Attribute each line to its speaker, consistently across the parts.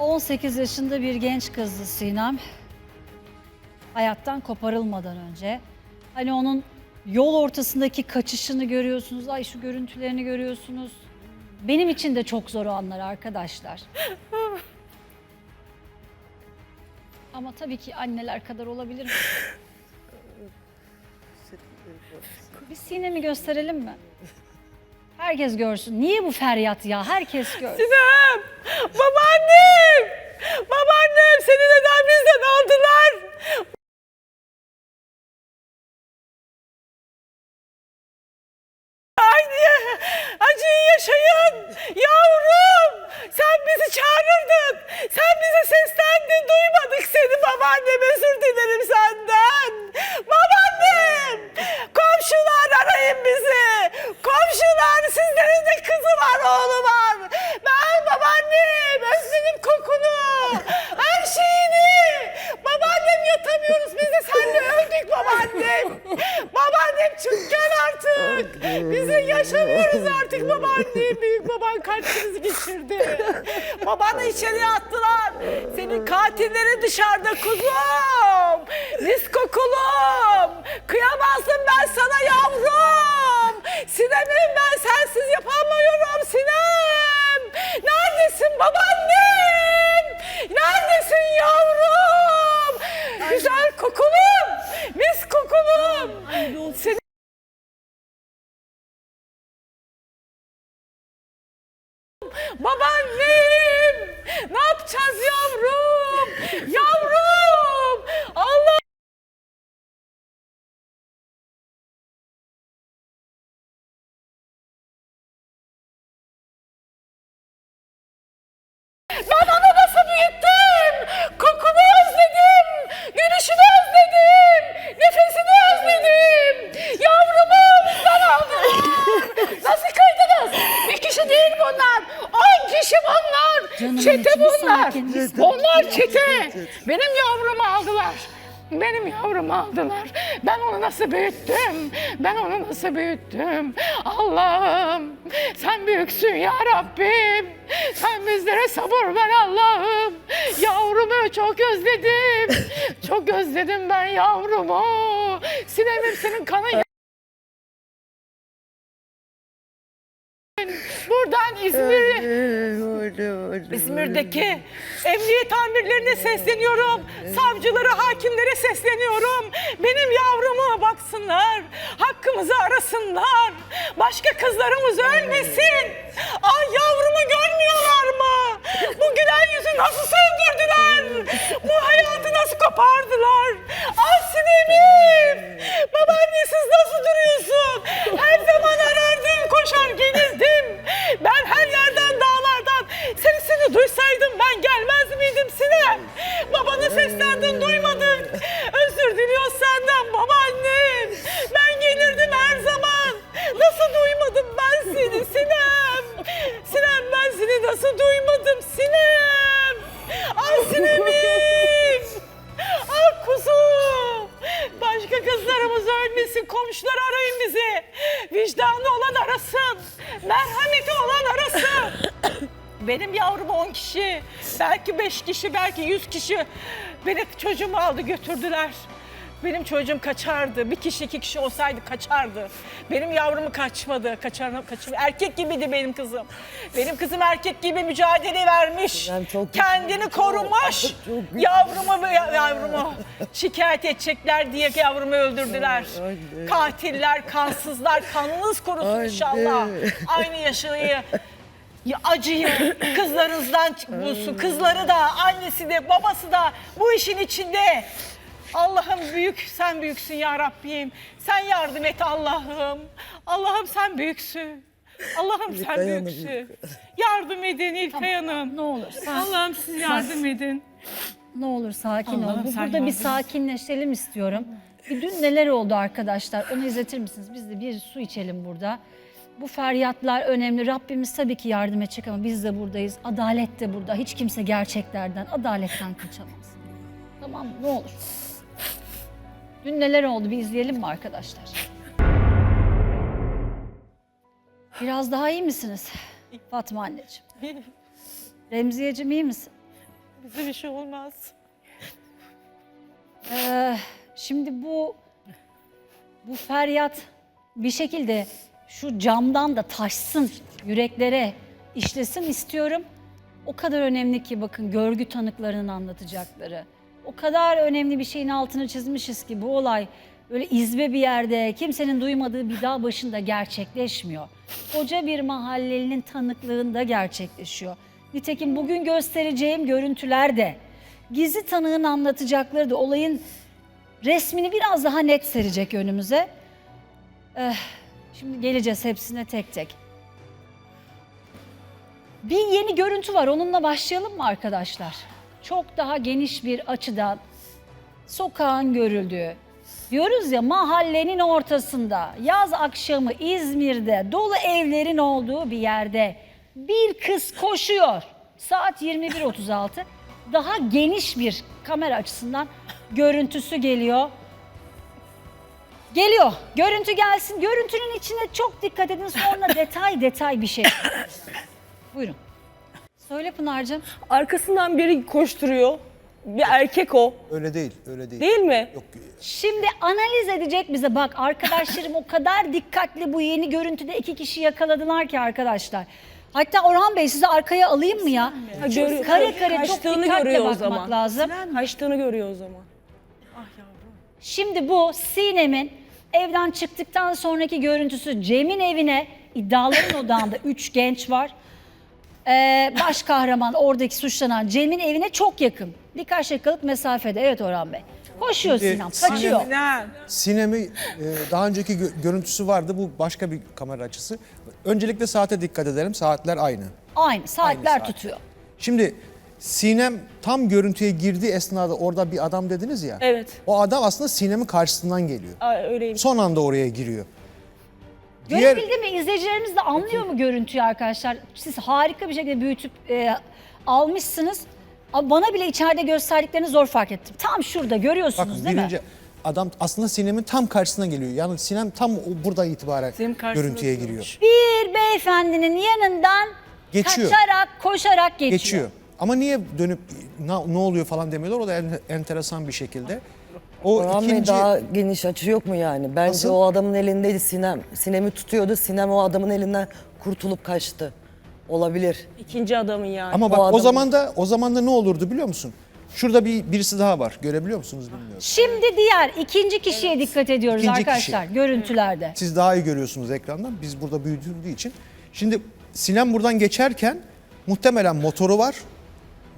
Speaker 1: 18 yaşında bir genç kızdı Sinem. Hayattan koparılmadan önce. Hani onun yol ortasındaki kaçışını görüyorsunuz. Ay şu görüntülerini görüyorsunuz. Benim için de çok zor o anlar arkadaşlar. Ama tabii ki anneler kadar olabilir mi? Bir Sinem'i gösterelim mi? Herkes görsün. Niye bu feryat ya? Herkes görsün.
Speaker 2: Sinem! Babaannem! Babaannem seni neden bizden aldılar? Haydi acıyı yaşayın yavrum. Sen bizi çağırırdın. Sen bize seslendin duymadık seni babaannem özür dilerim senden. Babaannem komşular arayın bizi. Komşular sizlerin de kızı var oğlu var. Ben babaannem özledim kokunu. Her şeyini. Babaannem yatamıyoruz biz de seninle öldük babaannem. babaannem çık gel artık. Biz de yaşamıyoruz babaannem. Büyük baban kalp krizi geçirdi. Babanı içeriye attılar. Senin katillerin dışarıda kuzum. Mis kokulum. Kıyamazdım ben sana yavrum. Sinem'im ben sensiz yapamıyorum Sinem. Neredesin babaannem? Neredesin yavrum? Güzel kokulum. Mis kokulum. Seni Ben onu nasıl büyüttüm? Kokunu özledim. Gülüşünü özledim. Nefesini özledim. Yavrumu bizden aldılar. Nasıl kıydınız? Bir kişi değil bunlar. On kişi bunlar.
Speaker 1: Canım
Speaker 2: çete bunlar.
Speaker 1: sakin.
Speaker 2: Onlar çete. Benim yavrumu aldılar. Benim yavrumu aldılar. Ben onu nasıl büyüttüm? Ben onu nasıl büyüttüm? Allah'ım sen büyüksün ya Rabbim. Sen bizlere sabır ver Allah'ım. Yavrumu çok özledim. çok özledim ben yavrumu. Sinemim senin kanın Buradan İzmir, İzmir'deki emniyet amirlerine sesleniyorum. Savcılara, hakimlere sesleniyorum. Benim yavruma baksınlar. Hakkımızı arasınlar. Başka kızlarımız ölmesin. Ay yavrumu görmüyorlar mı? Bu gülen yüzü nasıl söndürdüler? Bu hayatı nasıl kopardılar? Ay Sinem'im. Babaannesiz nasıl duruyorsun? Her zaman Kızlarımız ölmesin. Komşular arayın bizi. Vicdanlı olan arasın. Merhameti olan arasın. Benim yavrum 10 kişi, belki 5 kişi, belki 100 kişi benim çocuğumu aldı götürdüler. Benim çocuğum kaçardı. Bir kişi iki kişi olsaydı kaçardı. Benim yavrumu kaçmadı. Kaçar, kaçır. Erkek gibiydi benim kızım. Benim kızım erkek gibi mücadele vermiş.
Speaker 3: Ben çok
Speaker 2: Kendini korumuş.
Speaker 3: Çok güzel.
Speaker 2: Yavrumu yavrumu şikayet edecekler diye yavrumu öldürdüler.
Speaker 3: Anne.
Speaker 2: Katiller, kansızlar, kanınız korusun
Speaker 3: Anne.
Speaker 2: inşallah. Aynı yaşayı ya acıyı kızlarınızdan bulsun. Kızları da, annesi de, babası da bu işin içinde. Allah'ım büyük, sen büyüksün ya Rabbim. Sen yardım et Allah'ım. Allah'ım sen büyüksün. Allah'ım sen
Speaker 3: İlkay Hanım,
Speaker 2: büyüksün. Yardım edin İlkay Hanım.
Speaker 1: Ne olur
Speaker 2: Allah'ım siz yardım edin.
Speaker 1: Ne olur sakin ol.
Speaker 2: Allah'ım
Speaker 1: Bu-
Speaker 2: sen
Speaker 1: Burada bir
Speaker 2: yardım et.
Speaker 1: sakinleşelim istiyorum. Bir dün neler oldu arkadaşlar? Onu izletir misiniz? Biz de bir su içelim burada. Bu feryatlar önemli. Rabbimiz tabii ki yardım edecek ama biz de buradayız. Adalet de burada. Hiç kimse gerçeklerden, adaletten kaçamaz. Tamam mı? Ne olur. Dün neler oldu bir izleyelim mi arkadaşlar? Biraz daha iyi misiniz Fatma anneciğim? Remziyeciğim iyi misin?
Speaker 2: Bize bir şey olmaz.
Speaker 1: Ee, şimdi bu bu feryat bir şekilde şu camdan da taşsın yüreklere işlesin istiyorum. O kadar önemli ki bakın görgü tanıklarının anlatacakları. O kadar önemli bir şeyin altını çizmişiz ki bu olay böyle izbe bir yerde kimsenin duymadığı bir dağ başında gerçekleşmiyor. Koca bir mahallelinin tanıklığında gerçekleşiyor. Nitekim bugün göstereceğim görüntüler de gizli tanığın anlatacakları da olayın resmini biraz daha net serecek önümüze. Eh, şimdi geleceğiz hepsine tek tek. Bir yeni görüntü var. Onunla başlayalım mı arkadaşlar? Çok daha geniş bir açıdan sokağın görüldüğü. Diyoruz ya mahallenin ortasında yaz akşamı İzmir'de dolu evlerin olduğu bir yerde bir kız koşuyor. Saat 21.36. Daha geniş bir kamera açısından görüntüsü geliyor. Geliyor. Görüntü gelsin. Görüntünün içine çok dikkat edin. Sonra detay detay bir şey. Buyurun. Söyle Pınar'cığım.
Speaker 3: Arkasından biri koşturuyor. Bir erkek o.
Speaker 4: Öyle değil, öyle değil.
Speaker 3: Değil mi?
Speaker 4: Yok,
Speaker 1: Şimdi analiz edecek bize. Bak arkadaşlarım o kadar dikkatli bu yeni görüntüde iki kişi yakaladılar ki arkadaşlar. Hatta Orhan Bey sizi arkaya alayım mı ya?
Speaker 3: Ha, görüyor-
Speaker 1: kare kare çok
Speaker 3: kaçtığını
Speaker 1: dikkatle
Speaker 3: görüyor o
Speaker 1: bakmak
Speaker 3: zaman.
Speaker 1: lazım.
Speaker 3: Kaçtığını görüyor o zaman.
Speaker 1: Şimdi bu Sinem'in evden çıktıktan sonraki görüntüsü Cem'in evine iddiaların odağında üç genç var. Ee, baş kahraman oradaki suçlanan Cem'in evine çok yakın. Birkaç dakikalık mesafede. Evet Orhan Bey. Koşuyor
Speaker 4: Şimdi
Speaker 1: Sinem, kaçıyor.
Speaker 4: Sinem- Sinemi e, daha önceki gö- görüntüsü vardı. Bu başka bir kamera açısı. Öncelikle saate dikkat edelim. Saatler aynı.
Speaker 1: Aynı saatler
Speaker 4: saat.
Speaker 1: tutuyor.
Speaker 4: Şimdi Sinem tam görüntüye girdiği esnada orada bir adam dediniz ya.
Speaker 3: Evet.
Speaker 4: O adam aslında Sinem'in karşısından geliyor.
Speaker 3: Aa, öyleymiş.
Speaker 4: Son anda oraya giriyor. Diğer
Speaker 1: Görebildi mi? İzleyicilerimiz de anlıyor mu görüntüyü arkadaşlar? Siz harika bir şekilde büyütüp e, almışsınız. Ama Bana bile içeride gösterdiklerini zor fark ettim. Tam şurada görüyorsunuz
Speaker 4: bakın
Speaker 1: değil
Speaker 4: birinci
Speaker 1: mi?
Speaker 4: adam aslında Sinem'in tam karşısına geliyor. Yani Sinem tam o- burada itibaren
Speaker 3: Sinem
Speaker 4: görüntüye giriyor.
Speaker 1: Bir beyefendinin yanından
Speaker 4: Geçiyor.
Speaker 1: kaçarak, koşarak geçiyor.
Speaker 4: geçiyor. Ama niye dönüp "Na- ne oluyor falan demiyorlar. O da en- enteresan bir şekilde. O
Speaker 5: Orhan Bey
Speaker 4: ikinci
Speaker 5: daha geniş açı yok mu yani? Bence
Speaker 4: Nasıl?
Speaker 5: o adamın elindeydi Sinem. Sinem'i tutuyordu. Sinem o adamın elinden kurtulup kaçtı. Olabilir.
Speaker 3: İkinci adamın yani.
Speaker 4: ama bak
Speaker 5: O
Speaker 4: o,
Speaker 5: adamın-
Speaker 4: zaman da o zaman da ne olurdu biliyor musun? Şurada bir birisi daha var. Görebiliyor musunuz bilmiyorum.
Speaker 1: Şimdi diğer ikinci kişiye dikkat ediyoruz
Speaker 4: İkinci
Speaker 1: arkadaşlar
Speaker 4: kişi.
Speaker 1: görüntülerde.
Speaker 4: Siz daha iyi görüyorsunuz ekrandan. Biz burada büyüdüğü için. Şimdi Sinem buradan geçerken muhtemelen motoru var.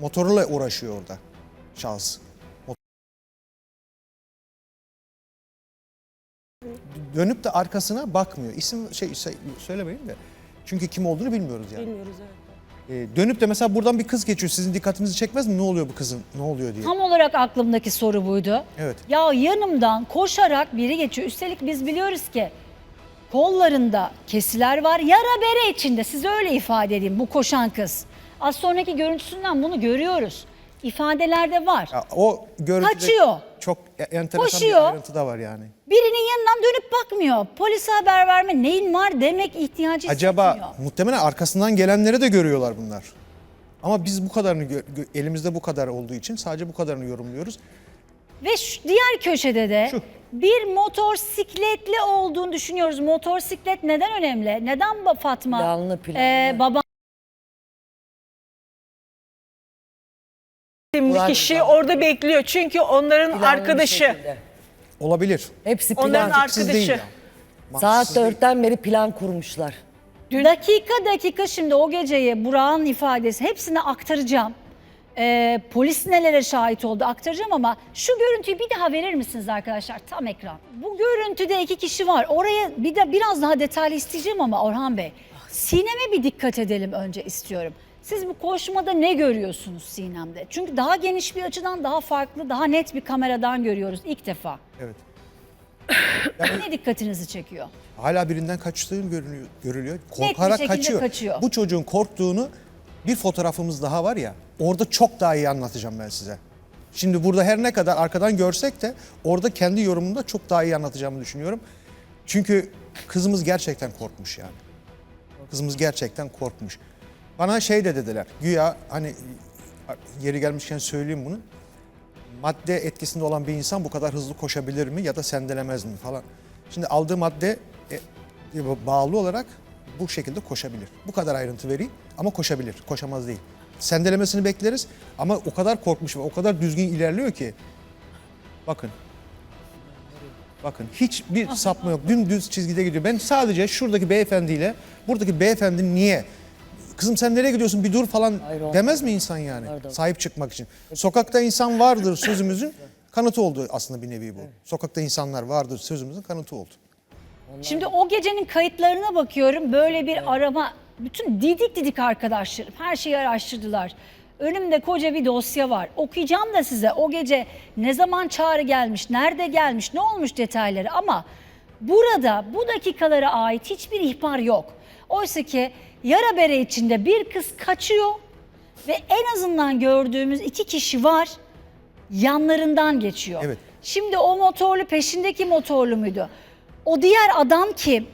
Speaker 4: Motoruyla uğraşıyor orada şahıs. Dönüp de arkasına bakmıyor. İsim şey, şey söylemeyin de. Çünkü kim olduğunu bilmiyoruz yani.
Speaker 3: Bilmiyoruz evet.
Speaker 4: Ee, dönüp de mesela buradan bir kız geçiyor. Sizin dikkatinizi çekmez mi? Ne oluyor bu kızın? Ne oluyor diye.
Speaker 1: Tam olarak aklımdaki soru buydu.
Speaker 4: Evet.
Speaker 1: Ya yanımdan koşarak biri geçiyor. Üstelik biz biliyoruz ki kollarında kesiler var. Yara bere içinde size öyle ifade edeyim bu koşan kız. Az sonraki görüntüsünden bunu görüyoruz. İfadelerde var.
Speaker 4: Ya o görüntüde
Speaker 1: Kaçıyor.
Speaker 4: çok e- enteresan
Speaker 1: Koşuyor.
Speaker 4: bir ayrıntı da var yani.
Speaker 1: Birinin yanından dönüp bakmıyor. Polise haber verme neyin var demek ihtiyacı
Speaker 4: Acaba
Speaker 1: hissetmiyor.
Speaker 4: muhtemelen arkasından gelenleri de görüyorlar bunlar. Ama biz bu kadarını gö- gö- elimizde bu kadar olduğu için sadece bu kadarını yorumluyoruz.
Speaker 1: Ve şu diğer köşede de
Speaker 4: Şu.
Speaker 1: bir motosikletli olduğunu düşünüyoruz. Motosiklet neden önemli? Neden ba- Fatma?
Speaker 5: Planlı, planlı.
Speaker 1: Ee, baba
Speaker 2: Şimdi
Speaker 5: Burak-
Speaker 2: kişi orada bekliyor çünkü onların
Speaker 5: Planlı
Speaker 2: arkadaşı.
Speaker 4: Olabilir.
Speaker 5: Hepsi plan.
Speaker 2: Onların
Speaker 4: Mantıksız değil
Speaker 2: arkadaşı.
Speaker 4: ya.
Speaker 5: Saat
Speaker 4: Mantıksız değil.
Speaker 5: dörtten beri plan kurmuşlar.
Speaker 1: dakika dakika şimdi o geceyi Burak'ın ifadesi hepsini aktaracağım. Ee, polis nelere şahit oldu aktaracağım ama şu görüntüyü bir daha verir misiniz arkadaşlar tam ekran. Bu görüntüde iki kişi var. Oraya bir de biraz daha detaylı isteyeceğim ama Orhan Bey. Sinem'e bir dikkat edelim önce istiyorum. Siz bu koşmada ne görüyorsunuz Sinem'de? Çünkü daha geniş bir açıdan daha farklı, daha net bir kameradan görüyoruz ilk defa.
Speaker 4: Evet.
Speaker 1: Ne dikkatinizi çekiyor?
Speaker 4: Hala birinden kaçtığı görünüyor, görülüyor. Korkarak kaçıyor.
Speaker 1: kaçıyor.
Speaker 4: Bu çocuğun korktuğunu bir fotoğrafımız daha var ya. Orada çok daha iyi anlatacağım ben size. Şimdi burada her ne kadar arkadan görsek de orada kendi yorumumda çok daha iyi anlatacağımı düşünüyorum. Çünkü kızımız gerçekten korkmuş yani. Kızımız gerçekten korkmuş. Bana şey de dediler. Güya hani yeri gelmişken söyleyeyim bunu. Madde etkisinde olan bir insan bu kadar hızlı koşabilir mi ya da sendelemez mi falan. Şimdi aldığı madde e, bağlı olarak bu şekilde koşabilir. Bu kadar ayrıntı vereyim ama koşabilir. Koşamaz değil. Sendelemesini bekleriz ama o kadar korkmuş ve o kadar düzgün ilerliyor ki. Bakın. Bakın hiçbir sapma yok. Dümdüz çizgide gidiyor. Ben sadece şuradaki beyefendiyle buradaki beyefendi niye Kızım sen nereye gidiyorsun bir dur falan
Speaker 5: Hayır,
Speaker 4: demez mi insan yani?
Speaker 5: Pardon.
Speaker 4: Sahip çıkmak için. Sokakta insan vardır sözümüzün kanıtı oldu aslında bir nevi bu. Sokakta insanlar vardır sözümüzün kanıtı oldu.
Speaker 1: Şimdi o gecenin kayıtlarına bakıyorum. Böyle bir arama, bütün didik didik arkadaşlarım her şeyi araştırdılar. Önümde koca bir dosya var. Okuyacağım da size o gece ne zaman çağrı gelmiş, nerede gelmiş, ne olmuş detayları ama burada bu dakikalara ait hiçbir ihbar yok. Oysa ki yara bere içinde bir kız kaçıyor ve en azından gördüğümüz iki kişi var yanlarından geçiyor.
Speaker 4: Evet.
Speaker 1: Şimdi o motorlu peşindeki motorlu muydu? O diğer adam kim?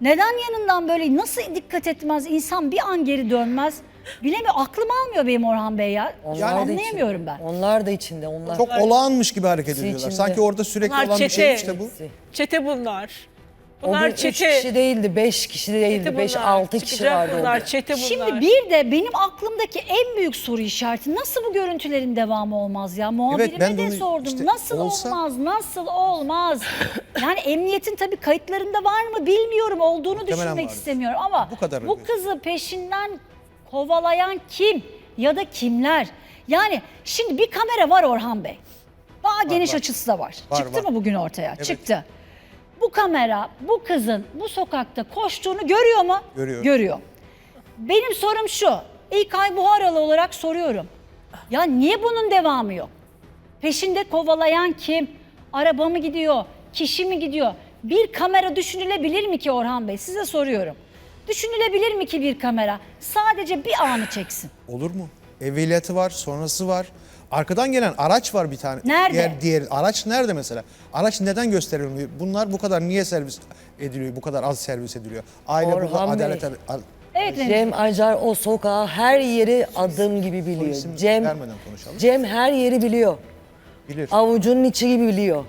Speaker 1: Neden yanından böyle nasıl dikkat etmez insan bir an geri dönmez? Bilemiyorum aklım almıyor benim Orhan Bey ya.
Speaker 5: Onlar da
Speaker 1: anlayamıyorum
Speaker 5: içinde.
Speaker 1: ben.
Speaker 5: Onlar da içinde. Onlar
Speaker 4: Çok olağanmış gibi hareket ediyorlar.
Speaker 5: içinde.
Speaker 4: Sanki orada sürekli
Speaker 2: Bunlar
Speaker 4: olan bir
Speaker 2: çete.
Speaker 4: işte bu.
Speaker 2: Çete bunlar.
Speaker 5: O
Speaker 2: Bunlar
Speaker 5: gün üç
Speaker 2: çete.
Speaker 5: kişi değildi, beş kişi değildi, beş,
Speaker 2: bunlar.
Speaker 5: altı kişi
Speaker 2: Çıkacak
Speaker 5: vardı
Speaker 2: bunlar, çete bunlar.
Speaker 1: Şimdi bir de benim aklımdaki en büyük soru işareti nasıl bu görüntülerin devamı olmaz ya? Muhabirime
Speaker 4: ben de onu
Speaker 1: sordum.
Speaker 4: işte
Speaker 1: nasıl
Speaker 4: olsa-
Speaker 1: olmaz? Nasıl olmaz? yani emniyetin tabii kayıtlarında var mı bilmiyorum. Olduğunu
Speaker 4: Muhtemelen
Speaker 1: düşünmek
Speaker 4: vardır.
Speaker 1: istemiyorum ama
Speaker 4: Bu kadar
Speaker 1: bu
Speaker 4: öyle.
Speaker 1: kızı peşinden kovalayan kim ya da kimler? Yani şimdi bir kamera var Orhan Bey. Daha geniş
Speaker 4: var.
Speaker 1: açısı da var.
Speaker 4: Var,
Speaker 1: Çıktı
Speaker 4: var.
Speaker 1: mı bugün ortaya?
Speaker 4: Evet.
Speaker 1: Çıktı. Bu kamera bu kızın bu sokakta koştuğunu görüyor mu?
Speaker 4: Görüyor.
Speaker 1: Görüyor. Benim sorum şu. İlkay Buharalı olarak soruyorum. Ya niye bunun devamı yok? Peşinde kovalayan kim? Araba mı gidiyor? Kişi mi gidiyor? Bir kamera düşünülebilir mi ki Orhan Bey? Size soruyorum. Düşünülebilir mi ki bir kamera sadece bir anı çeksin?
Speaker 4: Olur mu? Evveliyatı var, sonrası var. Arkadan gelen araç var bir tane.
Speaker 1: Nerede?
Speaker 4: Diğer, diğer araç nerede mesela? Araç neden gösterilmiyor? Bunlar bu kadar niye servis ediliyor? Bu kadar az servis ediliyor. Aile burada
Speaker 5: Orhan Bey.
Speaker 4: adalet ad-
Speaker 1: Evet.
Speaker 5: Cem Acar o sokağı her yeri adım gibi biliyor. Cem,
Speaker 4: vermeden konuşalım.
Speaker 5: Cem her yeri biliyor.
Speaker 4: bilir.
Speaker 5: Avucunun içi gibi biliyor.